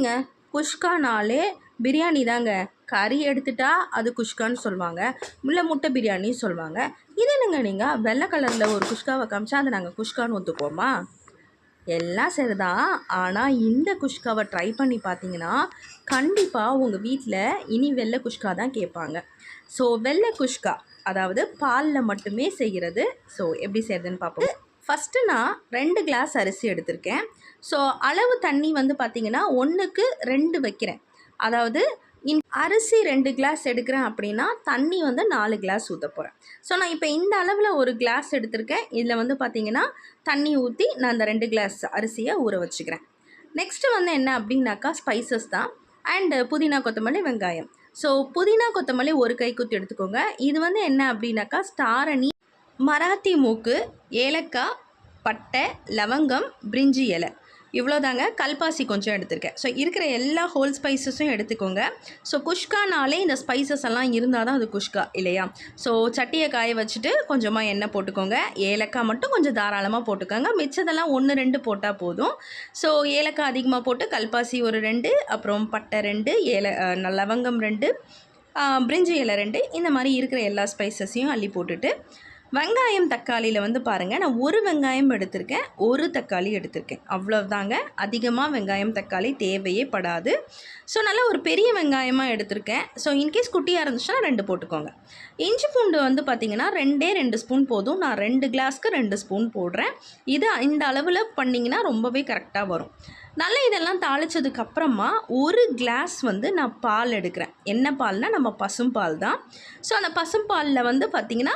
எப்படிங்க? குஷ்கானாலே பிரியாணி தாங்க. கறி எடுத்துட்டா அது குஷ்கான்னு சொல்லுவாங்க முல்லை முட்டை பிரியாணின்னு சொல்லுவாங்க இது என்னங்க நீங்கள் வெள்ளை கலரில் ஒரு குஷ்காவை காமிச்சா அதை நாங்கள் குஷ்கான்னு ஒத்துக்குவோமா? எல்லாம் சரிதான். ஆனால் இந்த குஷ்காவை ட்ரை பண்ணி பார்த்தீங்கன்னா கண்டிப்பாக உங்கள் வீட்டில் இனி வெள்ளை குஷ்கா தான் கேட்பாங்க. ஸோ வெள்ளை குஷ்கா அதாவது பாலில் மட்டுமே செய்கிறது. ஸோ எப்படி செய்கிறதுன்னு பார்ப்போம். ஃபஸ்ட்டு நான் ரெண்டு கிளாஸ் அரிசி எடுத்திருக்கேன். ஸோ அளவு தண்ணி வந்து பார்த்திங்கன்னா ஒன்றுக்கு ரெண்டு வைக்கிறேன். அதாவது இன் அரிசி ரெண்டு கிளாஸ் எடுக்கிறேன் அப்படின்னா தண்ணி வந்து நாலு கிளாஸ் ஊற்ற போகிறேன் ஸோ நான் இப்போ இந்த அளவில் ஒரு கிளாஸ் எடுத்திருக்கேன். இதில் வந்து பார்த்திங்கன்னா தண்ணி ஊற்றி நான் அந்த ரெண்டு கிளாஸ் அரிசியை ஊற வச்சுக்கிறேன். நெக்ஸ்ட்டு வந்து என்ன அப்படின்னாக்கா ஸ்பைசஸ் தான். அண்டு புதினா கொத்தமல்லி வெங்காயம். ஸோ புதினா கொத்தமல்லி ஒரு கை குத்தி எடுத்துக்கோங்க. இது வந்து என்ன அப்படின்னாக்கா ஸ்டாரணி மராத்தி மூக்கு ஏலக்காய் பட்டை லவங்கம் பிரிஞ்சி இலை. இவ்வளோதாங்க கல்பாசி கொஞ்சம் எடுத்திருக்கேன். ஸோ இருக்கிற எல்லா ஹோல் ஸ்பைசஸும் எடுத்துக்கோங்க. ஸோ குஷ்கானாலே இந்த ஸ்பைசஸ் எல்லாம் இருந்தால் தான் அது குஷ்கா இல்லையா? ஸோ சட்டியை காய வச்சுட்டு கொஞ்சமாக எண்ணெய் போட்டுக்கோங்க. ஏலக்காய் மட்டும் கொஞ்சம் தாராளமாக போட்டுக்கோங்க. மிச்சதெல்லாம் ஒன்று ரெண்டு போட்டால் போதும். ஸோ ஏலக்காய் அதிகமாக போட்டு கல்பாசி ஒரு ரெண்டு அப்புறம் பட்டை ரெண்டு ஏல லவங்கம் ரெண்டு பிரிஞ்சி இலை ரெண்டு இந்த மாதிரி இருக்கிற எல்லா ஸ்பைசஸையும் அள்ளி போட்டுட்டு வெங்காயம் தக்காளியில் வந்து பாருங்கள் நான் ஒரு வெங்காயம் எடுத்திருக்கேன் ஒரு தக்காளி எடுத்திருக்கேன். அவ்வளோதாங்க அதிகமாக வெங்காயம் தக்காளி தேவையே படாது. ஸோ நல்லா ஒரு பெரிய வெங்காயமாக எடுத்திருக்கேன். ஸோ இன்கேஸ் குட்டியாக இருந்துச்சுன்னா ரெண்டு போட்டுக்கோங்க. இஞ்சி பூண்டு வந்து பார்த்திங்கன்னா ரெண்டே ரெண்டு ஸ்பூன் போதும். நான் ரெண்டு கிளாஸ்க்கு ரெண்டு ஸ்பூன் போடுறேன். இது இந்த அளவில் பண்ணிங்கன்னா ரொம்பவே கரெக்டாக வரும். நல்லா இதெல்லாம் தாளிச்சதுக்கு அப்புறமா ஒரு கிளாஸ் வந்து நான் பால் எடுக்கிறேன். என்ன பால்னால் நம்ம பசும்பால் தான். ஸோ அந்த பசும்பாலில் வந்து பார்த்திங்கன்னா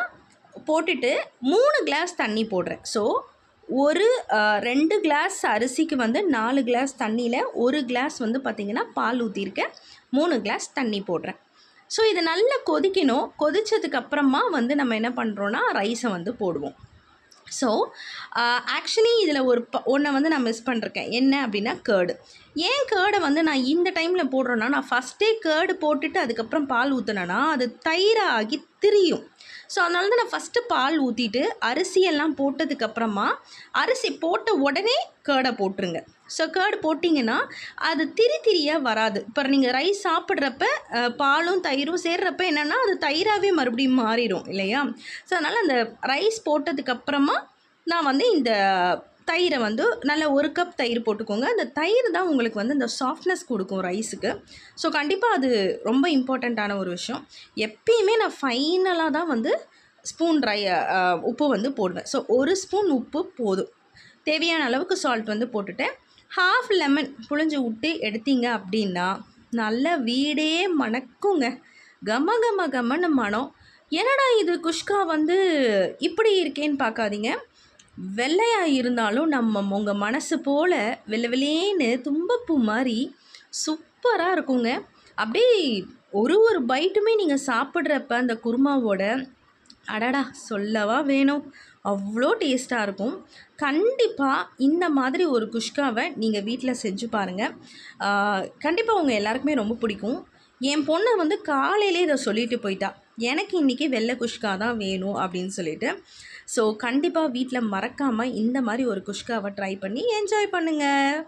போட்டுட்டு மூணு கிளாஸ் தண்ணி போடுறேன். ஸோ ஒரு ரெண்டு கிளாஸ் அரிசிக்கு வந்து நாலு கிளாஸ் தண்ணியில் ஒரு கிளாஸ் வந்து பார்த்திங்கன்னா பால் ஊற்றிருக்கேன் மூணு கிளாஸ் தண்ணி போடுறேன். ஸோ இது நல்லா கொதிக்கணும். கொதித்ததுக்கப்புறமா வந்து நம்ம என்ன பண்ணுறோன்னா ரைஸை வந்து போடுவோம். ஸோ ஆக்சுவலி இதில் ஒரு ப ஒன்றை வந்து நான் மிஸ் பண்ணிருக்கேன். என்ன அப்படின்னா கேர்டு ஏன் கேர்டை வந்து நான் இந்த டைமில் போடுறேன்னா நான் ஃபஸ்ட்டே கேர்டு போட்டுட்டு அதுக்கப்புறம் பால் ஊற்றினேன்னா அது தயிராகி திரியும். ஸோ அதனால தான் நான் ஃபஸ்ட்டு பால் ஊற்றிட்டு அரிசியெல்லாம் போட்டதுக்கப்புறமா அரிசி போட்ட உடனே கேர்டை போட்டுருங்க. ஸோ கேர்டு போட்டிங்கன்னா அது திரி திரியாக வராது. இப்போ நீங்கள் ரைஸ் சாப்பிட்றப்ப பாலும் தயிரும் சேர்றப்ப என்னென்னா அது தயிராகவே மறுபடியும் மாறிடும் இல்லையா? ஸோ அதனால் அந்த ரைஸ் போட்டதுக்கப்புறமா நான் வந்து இந்த தயிரை வந்து நல்ல ஒரு கப் தயிர் போட்டுக்கோங்க. அந்த தயிர் தான் உங்களுக்கு வந்து இந்த சாஃப்ட்னஸ் கொடுக்கும் ரைஸுக்கு ஸோ கண்டிப்பாக அது ரொம்ப இம்பார்ட்டண்ட்டான ஒரு விஷயம். எப்பயுமே நான் ஃபைனலாக தான் வந்து ஸ்பூன் ரை உப்பு வந்து போடுவேன். ஸோ ஒரு ஸ்பூன் உப்பு போதும். தேவையான அளவுக்கு சால்ட் வந்து போட்டுட்டேன். ஹாஃப் லெமன் புழிஞ்சு விட்டு எடுத்தீங்க அப்படின்னா நல்ல வீடே மணக்குங்க. கம கம கமன்னு மனம் என்னடா இது குஷ்கா வந்து இப்படி இருக்கேன்னு பார்க்காதீங்க. வெள்ளையாக இருந்தாலும் நம்ம உங்கள் மனசு போல் வெள்ளை வெள்ளேன்னு தும்பப்பூ மாதிரி சூப்பராக இருக்குங்க. அப்படியே ஒரு ஒரு பைட்டுமே நீங்கள் சாப்பிட்றப்ப அந்த குருமாவோட அடடா சொல்லவா வேணும். அவ்வளோ டேஸ்ட்டாக இருக்கும். கண்டிப்பாக இந்த மாதிரி ஒரு குஷ்காவை நீங்கள் வீட்டில் செஞ்சு பாருங்கள் கண்டிப்பாக உங்கள் எல்லாருக்குமே ரொம்ப பிடிக்கும். என் பொண்ணை வந்து காலையிலே இதை சொல்லிட்டு போயிட்டா. எனக்கு இன்றைக்கி வெள்ளை குஷ்கா தான் வேணும் அப்படின்னு சொல்லிட்டு. ஸோ கண்டிப்பாக வீட்டில் மறக்காமல் இந்த மாதிரி ஒரு குஷ்காவை ட்ரை பண்ணி என்ஜாய் பண்ணுங்கள்